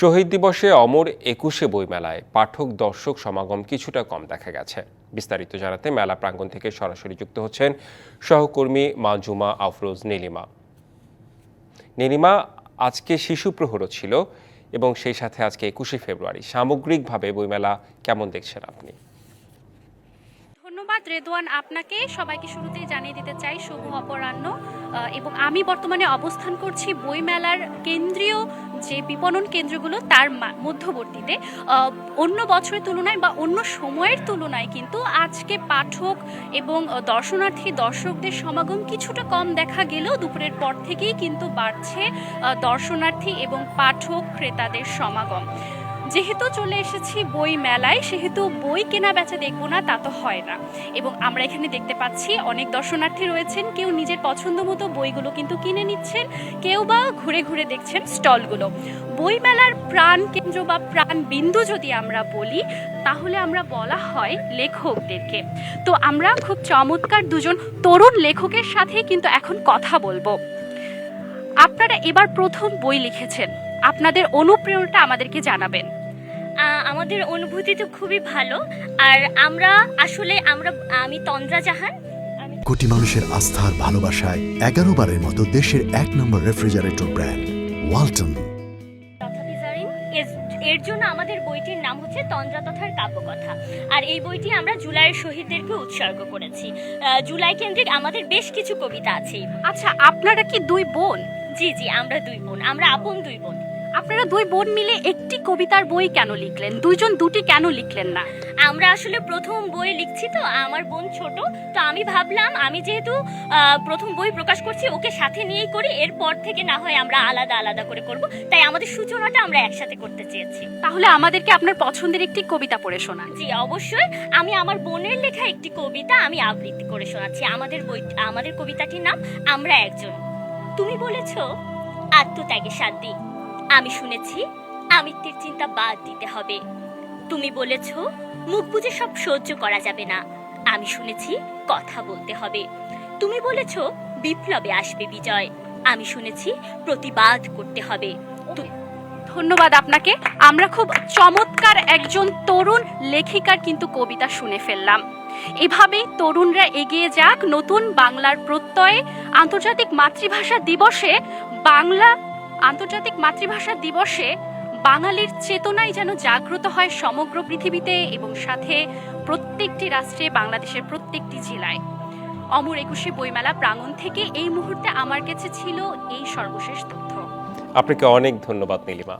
শহীদ দিবসে অমর একুশে বইমেলায় পাঠক, দর্শক সমাগম কিছুটা কম দেখা গেছে। বিস্তারিত জানাতে মেলা প্রাঙ্গণ থেকে সরাসরি যুক্ত হচ্ছেন সহকর্মী মাজুমা আফরোজ, নীলিমা। নীলিমা, আজকে শিশু প্রহরও ছিল এবং সেই সাথে আজকে একুশে ফেব্রুয়ারি। সামগ্রিকভাবে বইমেলা কেমন দেখছেন আপনি? ধন্যবাদ রেদওয়ান আপনাকে। সবাইকে শুরুতেই জানিয়ে দিতে চাই, শুভ অপরাহ্ন। এবং আমি বর্তমানে অবস্থান করছি বইমেলার কেন্দ্রীয় যে বিপণন কেন্দ্রগুলো তার মধ্যবর্তীতে অন্য বছরের তুলনায় বা অন্য সময়ের তুলনায় কিন্তু আজকে পাঠক এবং দর্শনার্থী, দর্শকদের সমাগম কিছুটা কম দেখা গেলেও দুপুরের পর থেকেই কিন্তু বাড়ছে দর্শনার্থী এবং পাঠক ক্রেতাদের সমাগম। যেহেতু চলে এসেছি বই মেলায়, সেহেতু বই কেনা বেচা দেখব না, তা তো হয় না। এবং আমরা এখানে দেখতে পাচ্ছি অনেক দর্শনার্থী রয়েছেন, কেউ নিজের পছন্দ মতো বইগুলো কিন্তু কিনে নিচ্ছেন, কেউ বা ঘুরে ঘুরে দেখছেন স্টলগুলো। বই মেলার প্রাণ কেন্দ্র বা প্রাণ বিন্দু যদি আমরা বলি, তাহলে আমরা বলা হয় লেখকদেরকে। তো আমরা খুব চমৎকার দুজন তরুণ লেখকের সাথে কিন্তু এখন কথা বলব। আপনারা এবার প্রথম বই লিখেছেন। আপনাদের অনুপ্রেরণাটা আমাদেরকে জানাবেন। আমাদের অনুভূতি তো খুবই ভালো। আর আমরা আসলে আমরা আমি তন্দ্রা জাহান। আমি কোটি মানুষের আস্থার ভালোবাসায় এগারো বারের মতো দেশের এক নম্বর রেফ্রিজারেটর ব্র্যান্ড ওয়ালটন। এর- এর জন্য আমাদের বইটির নাম হচ্ছে তন্দ্রা তথার কাব্যকথা। আর এই বইটি আমরা জুলাইয়ের শহীদদেরকে উৎসর্গ করেছি। জুলাই কেন্দ্রিক আমাদের বেশ কিছু কবিতা আছে। আচ্ছা আপনারা কি দুই বোন? জি জি আমরা দুই বোন। আমরা আপন দুই বোন। আপনারা দুই বোন মিলে একটি কবিতার বই কেন লিখলেন? দুইজন দুটি কেন লিখলেন না? আমরা আসলে প্রথম বই লিখছি তো আমার বোন ছোট তো আমি ভাবলাম আমি যেহেতু প্রথম বই প্রকাশ করছি ওকে সাথে নিয়েই করি এরপর থেকে না হয় আমরা আলাদা আলাদা করে করব তাই আমাদের সূচনাটা আমরা একসাথে করতে চেয়েছি। তাহলে আমাদেরকে আপনার পছন্দের একটি কবিতা পড়ে শোনান। জি অবশ্যই। আমি আমার বোনের লেখা একটি কবিতা আমি আবৃত্তি করে শোনাচ্ছি। আমাদের বই আমাদের কবিতাটির নাম আমরা একজন। তুমি বলেছ আত্মত্যাগের শান্তি আমি শুনেছি আমিত্বের চিন্তা বাদ দিতে হবে। তুমি বলেছ, মুখ বুজে সব সহ্য করা যাবে না। আমি শুনেছি কথা বলতে হবে। তুমি বলেছ, বিপ্লবে আসবে বিজয়। আমি শুনেছি প্রতিবাদ করতে হবে। ধন্যবাদ আপনাকে। আমরা খুব চমৎকার একজন তরুণ লেখিকার কিন্তু কবিতা শুনে ফেললাম। এভাবে তরুণরা এগিয়ে যাক নতুন বাংলার প্রত্যয়ে। আন্তর্জাতিক মাতৃভাষা দিবসে বাংলা আন্তর্জাতিক মাতৃভাষা দিবসে বাঙালির চেতনাই যেন জাগ্রত হয় সমগ্র পৃথিবীতে এবং সাথে প্রত্যেকটি রাষ্ট্রে, বাংলাদেশের প্রত্যেকটি জেলায়। অমর একুশে বইমেলা প্রাঙ্গণ থেকে এই মুহূর্তে আমার কাছে ছিল এই সর্বশেষ তথ্য। আপনাকে অনেক ধন্যবাদ, নীলিমা।